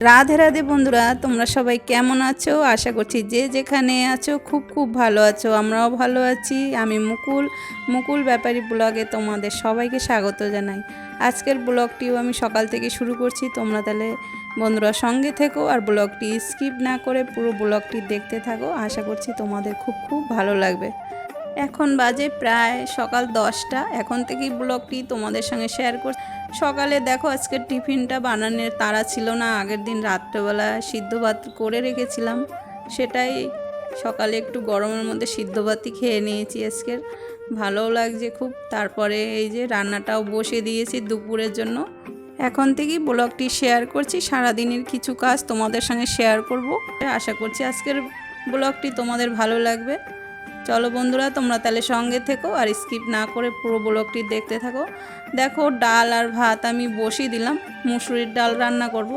রাধে রাধে বন্ধুরা, তোমরা সবাই কেমন আছো? আশা করছি যে যেখানে আছো, খুব খুব ভালো আছো, আমরাও ভালো আছি। আমি মুকুল মুকুল ব্যাপারী ব্লগে তোমাদের সবাইকে স্বাগত জানাই। আজকের ব্লগটিও আমি সকাল থেকে শুরু করছি, তোমরা তাহলে বন্ধুরা সঙ্গে থেকো আর ব্লগটি স্কিপ না করে পুরো ব্লগটি দেখতে থাকো। আশা করছি তোমাদের খুব খুব ভালো লাগবে। এখন বাজে প্রায় সকাল দশটা। এখন থেকেই ব্লগটি তোমাদের সঙ্গে শেয়ার কর সকালে দেখো আজকে টিফিনটা বানানোর তাড়া ছিল না। আগের দিন রাত্রেবেলা সিদ্ধ ভাত করে রেখেছিলাম। সেটাই সকালে একটু গরমের মধ্যে সিদ্ধ ভাতই খেয়ে নিয়েছি আজকের। ভালোও লাগছে খুব। তারপরে এই যে রান্নাটাও বসে দিয়েছি দুপুরের জন্য। এখন থেকেই ব্লগটি শেয়ার করছি। সারাদিনের কিছু কাজ তোমাদের সঙ্গে শেয়ার করব। আশা করছি আজকের ব্লগটি তোমাদের ভালো লাগবে। চলো বন্ধুরা, তোমরা তাহলে সঙ্গে থেকো আর স্কিপ না করে পুরো ব্লগটি দেখতে থাকো। দেখো, ডাল আর ভাত আমি বসিয়ে দিলাম, মুসুরির ডাল রান্না করব।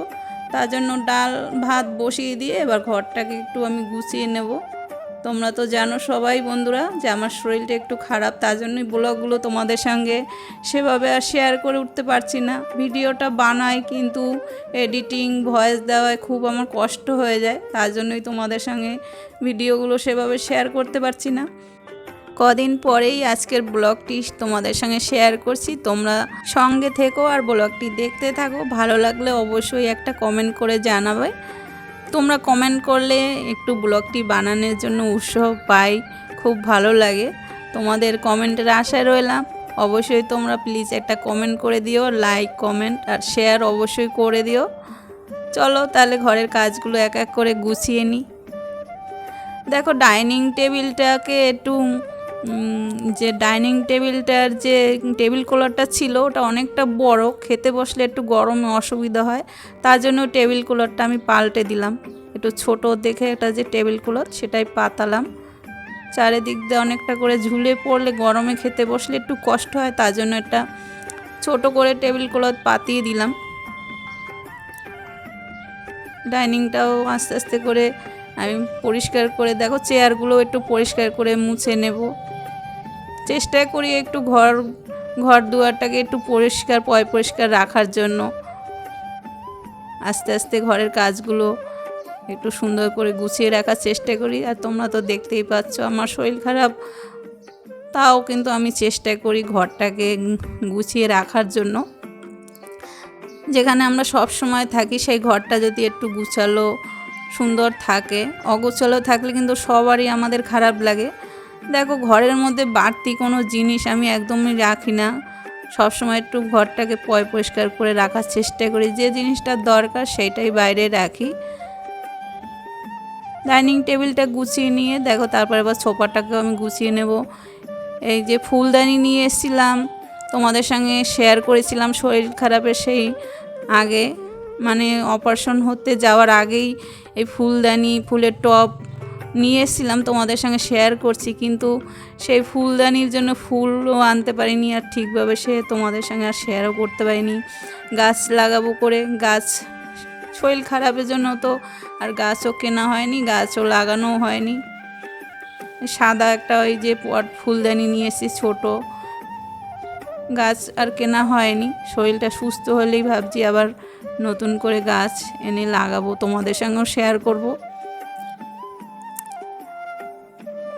তার জন্য ডাল, ভাত বসিয়ে দিয়ে এবার ঘরটাকে একটু আমি গুছিয়ে নেব। তোমরা তো জানো সবাই বন্ধুরা যে আমার শরীরটা একটু খারাপ, তার জন্যই ব্লগগুলো তোমাদের সঙ্গে সেভাবে আর শেয়ার করে উঠতে পারছি না। ভিডিওটা বানাই কিন্তু এডিটিং ভয়েস দেওয়ায় খুব আমার কষ্ট হয়ে যায়, তার জন্যই তোমাদের সঙ্গে ভিডিওগুলো সেভাবে শেয়ার করতে পারছি না। কদিন পরেই আজকের ব্লগটি তোমাদের সঙ্গে শেয়ার করছি। তোমরা সঙ্গে থেকো আর ব্লগটি দেখতে থাকো। ভালো লাগলে অবশ্যই একটা কমেন্ট করে জানাবে। তোমরা কমেন্ট করলে একটু ব্লগটি বানানোর জন্য উৎসাহ পাই, খুব ভালো লাগে। তোমাদের কমেন্টের আশায় রইলাম। অবশ্যই তোমরা প্লিজ একটা কমেন্ট করে দিও লাইক কমেন্ট আর শেয়ার অবশ্যই করে দিও। চলো তাহলে ঘরের কাজগুলো এক এক করে গুছিয়ে নিই দেখো ডাইনিং টেবিলটাকে একটু যে ডাইনিং টেবিলটার যে টেবিল কুলারটা ছিল, ওটা অনেকটা বড়। খেতে বসলে একটু গরমে অসুবিধা হয়। তার জন্য টেবিল কুলারটা আমি পাল্টে দিলাম। একটু ছোট দেখে একটা যে টেবিল কুলার, সেটাই পাতালাম। চারিদিক দিয়ে অনেকটা করে ঝুলে পড়লে, গরমে খেতে বসলে একটু কষ্ট হয়। তার জন্য একটা ছোট করে টেবিল ক্লথ পাতিয়ে দিলাম। ডাইনিংটাও আস্তে আস্তে করে আমি পরিষ্কার করে, দেখো, চেয়ারগুলো একটু পরিষ্কার করে মুছে নেব। চেষ্টা করি একটু ঘর ঘর দুয়ারটাকে একটু পরিষ্কার, পয় পরিষ্কার রাখার জন্য। আস্তে আস্তে ঘরের কাজগুলো একটু সুন্দর করে গুছিয়ে রাখার চেষ্টা করি। আর তোমরা তো দেখতেই পাচ্ছ আমার শরীর খারাপ। তাও কিন্তু আমি চেষ্টা করি ঘরটাকে গুছিয়ে রাখার জন্য। যেখানে আমরা সব সময় থাকি সেই ঘরটা যদি একটু গুছালো, সুন্দর থাকে, অগোছালো থাকলে কিন্তু সবারই আমাদের খারাপ লাগে। দেখো, ঘরের মধ্যে বাড়তি কোনো জিনিস আমি একদমই রাখি না। সবসময় একটু ঘরটাকে পয়, পরিষ্কার করে রাখার চেষ্টা করি। যে জিনিসটার দরকার সেইটাই বাইরে রাখি। ডাইনিং টেবিলটা গুছিয়ে নিয়ে, দেখো, তারপর আবার সোফাটাকেও আমি গুছিয়ে নেব। এই যে ফুলদানি নিয়ে এসেছিলাম, তোমাদের সঙ্গে শেয়ার করেছিলাম শরীর খারাপের সেই আগে। মানে অপারেশন হতে যাওয়ার আগেই এই ফুলদানি, ফুলের টব নিয়ে এসেছিলাম, তোমাদের সঙ্গে শেয়ার করছি, কিন্তু সেই ফুলদানির জন্য ফুলও আনতে পারিনি আর ঠিকভাবে সে তোমাদের সঙ্গে আর শেয়ারও করতে পারিনি। গাছ লাগাবো করে, গাছ শরীর খারাপের জন্য তো আর গাছও কেনা হয়নি, গাছও লাগানোও হয়নি। সাদা একটা ওই যে পট ফুলদানি নিয়ে এসেছি, ছোটো। গাছ আর কেনা হয়নি, শরীরটা সুস্থ হলেই ভাবছি আবার নতুন করে গাছ এনে লাগাবো, তোমাদের সঙ্গেও শেয়ার করব।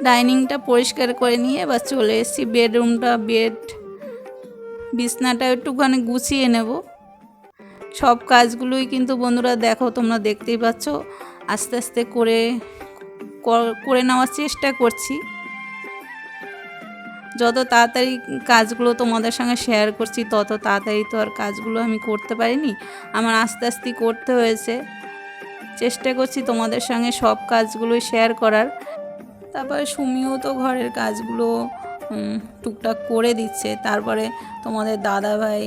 ডাইনিংটা পরিষ্কার করে নিয়ে এবার চলে এসেছি বেডরুমটা, বেড, বিছনাটা একটুখানি গুছিয়ে নেব। সব কাজগুলোই কিন্তু বন্ধুরা দেখো তোমরা দেখতেই পাচ্ছ। আস্তে আস্তে করে কর- নেওয়ার চেষ্টা করছি। যত তাড়াতাড়ি কাজগুলো তোমাদের সঙ্গে শেয়ার করছি, তত তাড়াতাড়ি তো আর কাজগুলো আমি করতে পারিনি। আমার আস্তে আস্তে করতে হয়েছে। চেষ্টা করছি তোমাদের সঙ্গে সব কাজগুলোই শেয়ার করার। তারপরে সুমিও তো ঘরের কাজগুলো টুকটাক করে দিচ্ছে। তারপরে তোমাদের দাদা ভাই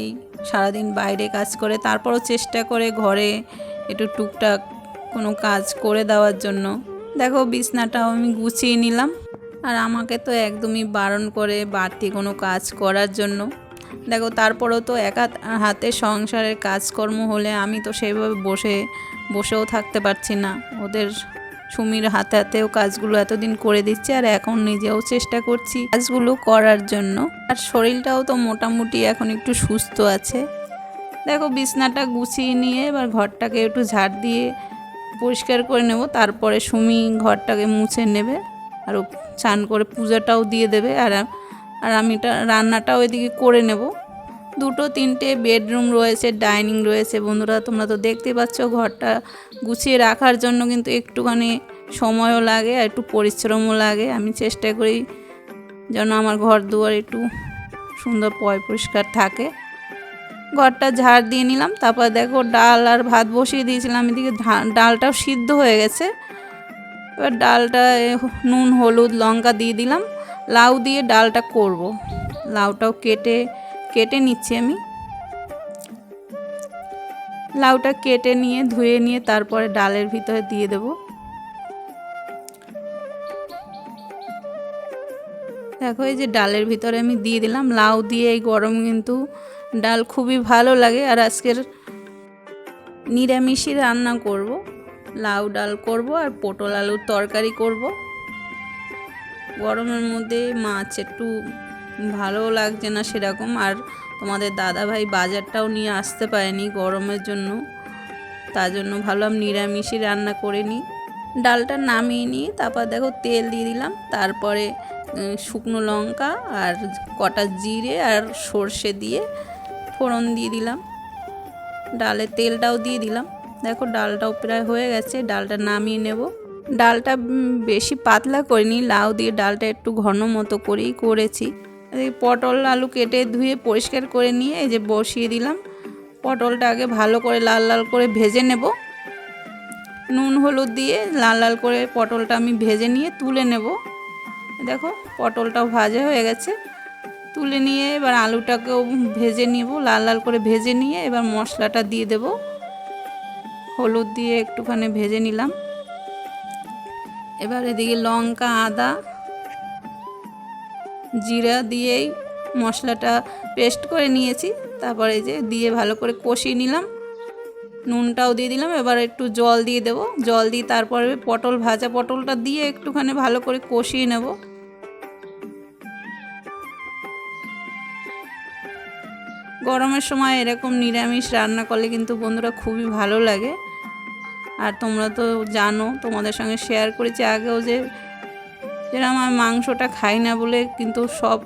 সারাদিন বাইরে কাজ করে, তারপরও চেষ্টা করে ঘরে একটু টুকটাক কোনো কাজ করে দেওয়ার জন্য। দেখো, বিছনাটাও আমি গুছিয়ে নিলাম। আর আমাকে তো একদমই বারণ করে বাড়তি কোনো কাজ করার জন্য। দেখো, তারপরেও তো একা হাতে সংসারের কাজকর্ম হলে আমি তো সেইভাবে বসে, বসেও থাকতে পারছি না। ওদের সুমির হাতে হাতেও কাজগুলো এতদিন করে দিচ্ছে আর এখন নিজেও চেষ্টা করছি কাজগুলো করার জন্য। আর শরীরটাও তো মোটামুটি এখন একটু সুস্থ আছে। দেখো বিছনাটা গুছিয়ে নিয়ে এবার ঘরটাকে একটু ঝাড় দিয়ে পরিষ্কার করে নেব। তারপরে সুমি ঘরটাকে মুছে নেবে আর চান করে পূজাটাও দিয়ে দেবে। আর আর আমি রান্নাটাও এদিকে করে নেব। দুটো তিনটে বেডরুম রয়েছে, ডাইনিং রয়েছে। বন্ধুরা, তোমরা তো দেখতে পাচ্ছ, ঘরটা গুছিয়ে রাখার জন্য কিন্তু একটুখানি সময়ও লাগে আর একটু পরিশ্রমও লাগে। আমি চেষ্টা করি যেন আমার ঘর দুয়ার একটু সুন্দর পয় পরিষ্কার থাকে। ঘরটা ঝাড় দিয়ে নিলাম, তারপর দেখো ডাল আর ভাত বসিয়ে দিয়েছিলাম। এদিকে ডালটাও সিদ্ধ হয়ে গেছে। এবার ডালটা নুন, হলুদ, লঙ্কা দিয়ে দিলাম। লাউ দিয়ে ডালটা করব। লাউটাও কেটে কেটে নিচ্ছি আমি। লাউটা কেটে নিয়ে, ধুয়ে নিয়ে তারপরে ডালের ভিতরে দিয়ে দেবো। দেখো, এই যে ডালের ভিতরে আমি দিয়ে দিলাম। লাউ দিয়ে এই গরম কিন্তু ডাল খুবই ভালো লাগে। আর আজকের নিরামিষই রান্না করব। লাউ ডাল করব আর পটল আলুর তরকারি করব। গরমের মধ্যে মাছ একটু ভালো লাগছে না সেরকম। আর তোমাদের দাদাভাই বাজারটাও নিয়ে আসতে পারেনি গরমের জন্য। তার জন্য ভাবলাম নিরামিষই রান্না করে নিই। ডালটা নামিয়ে নিয়ে তারপর দেখো তেল দিয়ে দিলাম। তারপরে শুকনো লঙ্কা আর কটা জিরে আর সর্ষে দিয়ে ফোড়ন দিয়ে দিলাম। ডালে তেলটাও দিয়ে দিলাম। দেখো ডালটাও প্রায় হয়ে গেছে, ডালটা নামিয়ে নেব। ডালটা বেশি পাতলা করিনি, লাউ দিয়ে ডালটা একটু ঘন মতো করেই করেছি। পটল আলু কেটে ধুয়ে পরিষ্কার করে নিয়ে এই যে বসিয়ে দিলাম। পটলটা আগে ভালো করে লাল লাল করে ভেজে নেব। নুন, হলুদ দিয়ে লাল লাল করে পটলটা আমি ভেজে নিয়ে তুলে নেব। দেখো, পটলটাও ভাজা হয়ে গেছে। তুলে নিয়ে এবার আলুটাকেও ভেজে নিব, লাল লাল করে ভেজে নিয়ে এবার মশলাটা দিয়ে দেব। হলুদ দিয়ে একটুখানি ভেজে নিলাম। এবার এদিকে লঙ্কা, আদা জিরা দিয়েই মশলাটা পেস্ট করে নিয়েছি। তারপরে যে দিয়ে ভালো করে কষিয়ে নিলাম। নুনটাও দিয়ে দিলাম। এবার একটু জল দিয়ে দেবো। জল দিয়ে তারপরে পটল, ভাজা পটলটা দিয়ে একটুখানি ভালো করে কষিয়ে নেব। গরমের সময় এরকম নিরামিষ রান্না করলে কিন্তু বন্ধুরা খুবই ভালো লাগে। আর তোমরা তো জানো, তোমাদের সঙ্গে শেয়ার করেছি আগেও যে যেরকম আমি মাংসটা খাই না বলে কিন্তু সব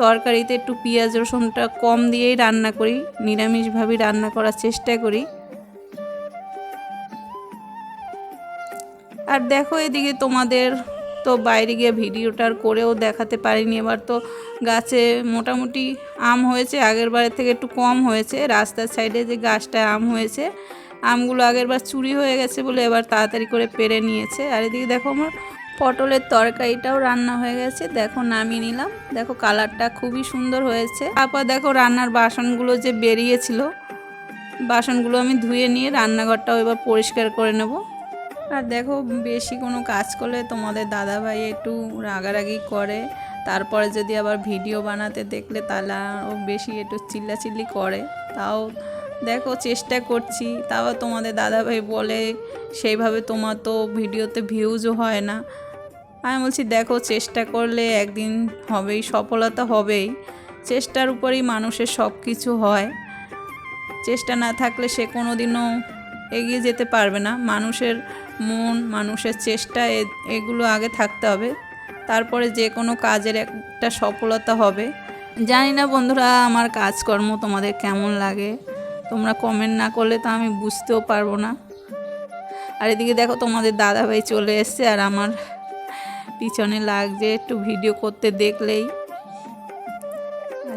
তরকারিতে একটু পেঁয়াজ রসুনটা কম দিয়েই রান্না করি নিরামিষভাবেই রান্না করার চেষ্টা করি। আর দেখো এদিকে তোমাদের তো বাইরে গিয়ে ভিডিওটার করেও দেখাতে পারিনি, এবার তো গাছে মোটামুটি আম হয়েছে, আগের বারের থেকে একটু কম হয়েছে। রাস্তার সাইডে যে গাছটায় আম হয়েছে, আমগুলো আগের বার চুরি হয়ে গেছে বলে এবার তাড়াতাড়ি করে পেরে নিয়েছে। আর এদিকে দেখো আমার পটলের তরকারিটাও রান্না হয়ে গেছে। দেখো নামিয়ে নিলাম। দেখো কালারটা খুবই সুন্দর হয়েছে। তারপর দেখো রান্নার বাসনগুলো যে বেরিয়েছিল, বাসনগুলো আমি ধুয়ে নিয়ে রান্নাঘরটাও এবার পরিষ্কার করে নেব। আর দেখো বেশি কোনো কাজ করলে তোমাদের দাদাভাই একটু রাগারাগি করে। তারপরে যদি আবার ভিডিও বানাতে দেখলে তাহলে আরও বেশি একটু চিল্লাচিল্লি করে। তাও দেখো চেষ্টা করছি। তাও তোমাদের দাদাভাই বলে, সেইভাবে তোমার তো ভিডিওতে ভিউজও হয় না। আমি বলছি, দেখো, চেষ্টা করলে একদিন হবেই, সফলতা হবেই। চেষ্টার উপরেই মানুষের সব কিছু হয়। চেষ্টা না থাকলে সে কোনো দিনও এগিয়ে যেতে পারবে না। মানুষের মন, মানুষের চেষ্টা এগুলো আগে থাকতে হবে। তারপরে যে কোনো কাজের একটা সফলতা হবে। জানি না বন্ধুরা, আমার কাজকর্ম তোমাদের কেমন লাগে? তোমরা কমেন্ট না করলে তো আমি বুঝতেও পারব না। আর এদিকে দেখো, তোমাদের দাদাভাই চলে এসছে আর আমার পিছনে লাগছে, একটু ভিডিও করতে দেখলেই।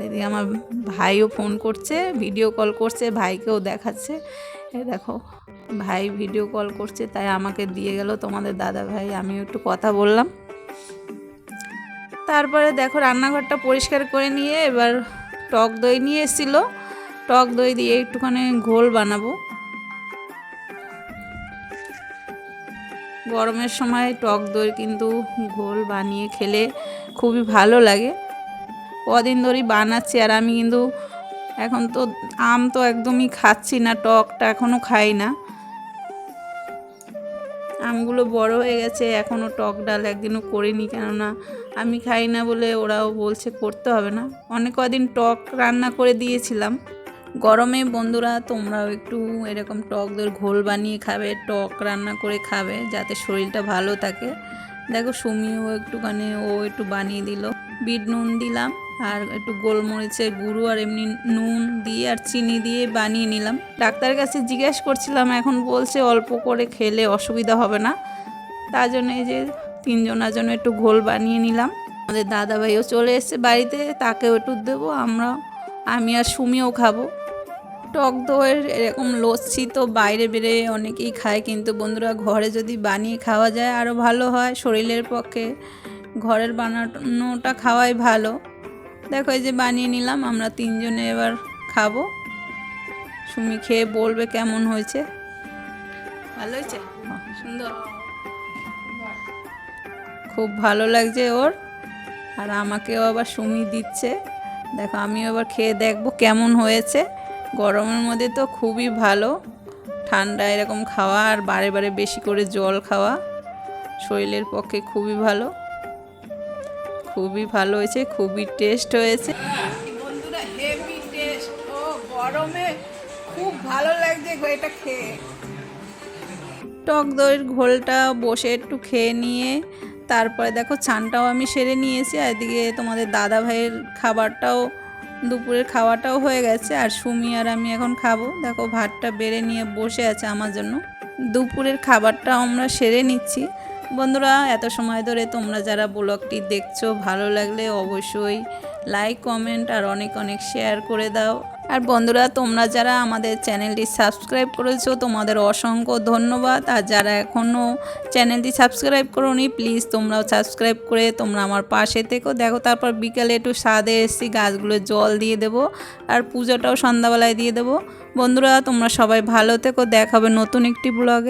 এদিকে আমার ভাইও ফোন করছে ভিডিও কল করছে, ভাইকেও দেখাচ্ছে। এই দেখো, ভাই ভিডিও কল করছে, তাই আমাকে দিয়ে গেল তোমাদের দাদা ভাই আমি একটু কথা বললাম। তারপরে দেখো, রান্নাঘরটা পরিষ্কার করে নিয়ে এবার টক দই নিয়ে এসেছিল। টক দই দিয়ে একটুখানি ঘোল বানাবো। গরমের সময় টক দই কিন্তু ঘোল বানিয়ে খেলে খুবই ভালো লাগে। কদিন ধরেই বানাচ্ছি আর আমি কিন্তু এখন তো আম তো একদমই খাচ্ছি না, টকটা এখনও খাই না। আমগুলো বড় হয়ে গেছে এখনও টক ডাল একদিনও করিনি কেননা আমি খাই না বলে ওরাও বলছে করতে হবে না। অনেক কদিন টক রান্না করে দিয়েছিলাম। গরমে বন্ধুরা তোমরাও একটু এরকম টক ঘোল বানিয়ে খাবে, টক রান্না করে খাবে, যাতে শরীরটা ভালো থাকে। দেখো সুমিও একটুখানি, ও একটু বানিয়ে দিল। বিট নুন দিলাম, আর একটু গোলমরিচের গুঁড়ো, আর এমনি নুন দিয়ে আর চিনি দিয়ে বানিয়ে নিলাম। ডাক্তারের কাছে জিজ্ঞেস করছিলাম, এখন বলছে অল্প করে খেলে অসুবিধা হবে না। তার জন্য এই যে তিনজনের জন্য একটু ঘোল বানিয়ে নিলাম। আমাদের দাদাভাইও চলে এসেছে বাড়িতে, তাকেও একটু দেবো, আমরা, আমি আর সুমিও খাব। টক দইয়ের এরকম লস্যি তো বাইরে বেড়ে অনেকেই খায়, কিন্তু বন্ধুরা ঘরে যদি বানিয়ে খাওয়া যায় আরও ভালো হয়, শরীরের পক্ষে। ঘরের বানানোটা খাওয়াই ভালো। দেখো এই যে বানিয়ে নিলাম, আমরা তিনজনে এবার খাব। সুমি খেয়ে বলবে কেমন হয়েছে। ভালো হয়েছে? সুন্দর। খুব ভালো লাগছে ওর। আর আমাকেও আবার সুমি দিচ্ছে। দেখো আমিও আবার খেয়ে দেখব কেমন হয়েছে। গরমের মধ্যে তো খুবই ভালো। ঠান্ডা এরকম খাওয়া আর বারে বারে বেশি করে জল খাওয়া শরীরের পক্ষে খুবই ভালো। খুবই ভালো হয়েছে খুবই টেস্ট হয়েছে। বন্ধুরা হেভি টেস্ট ও গরমে খুব ভালো লাগছে এটা খেয়ে। টক দইয়ের ঘোলটা বসে একটু খেয়ে নিয়ে তারপরে দেখো চানটাও আমি সেরে নিয়েছি আর এদিকে তোমাদের দাদা ভাইয়ের খাবারটাও দুপুরের খাওয়াটাও হয়ে গেছে আর সুমি আর আমি এখন খাব। দেখো ভাতটা বেড়ে নিয়ে বসে আছে আমার জন্য। দুপুরের খাবারটা আমরা সেরে নিচ্ছি। বন্ধুরা, এত সময় ধরে তোমরা যারা ব্লগটি দেখছ, ভালো লাগলে অবশ্যই লাইক কমেন্ট আর অনেক অনেক শেয়ার করে দাও। আর বন্ধুরা, তোমরা যারা আমাদের চ্যানেলটি সাবস্ক্রাইব করেছ, তোমাদের অসংখ্য ধন্যবাদ। আর যারা এখনও চ্যানেলটি সাবস্ক্রাইব করোনি, প্লিজ তোমরাও সাবস্ক্রাইব করে তোমরা আমার পাশে থেকো। দেখো, তারপর বিকালে একটু স্বাদে এসছি, গাছগুলো জল দিয়ে দেবো আর পুজোটাও সন্ধ্যাবেলায় দিয়ে দেবো। বন্ধুরা, তোমরা সবাই ভালো থেকো। দেখাবে নতুন একটি ব্লগে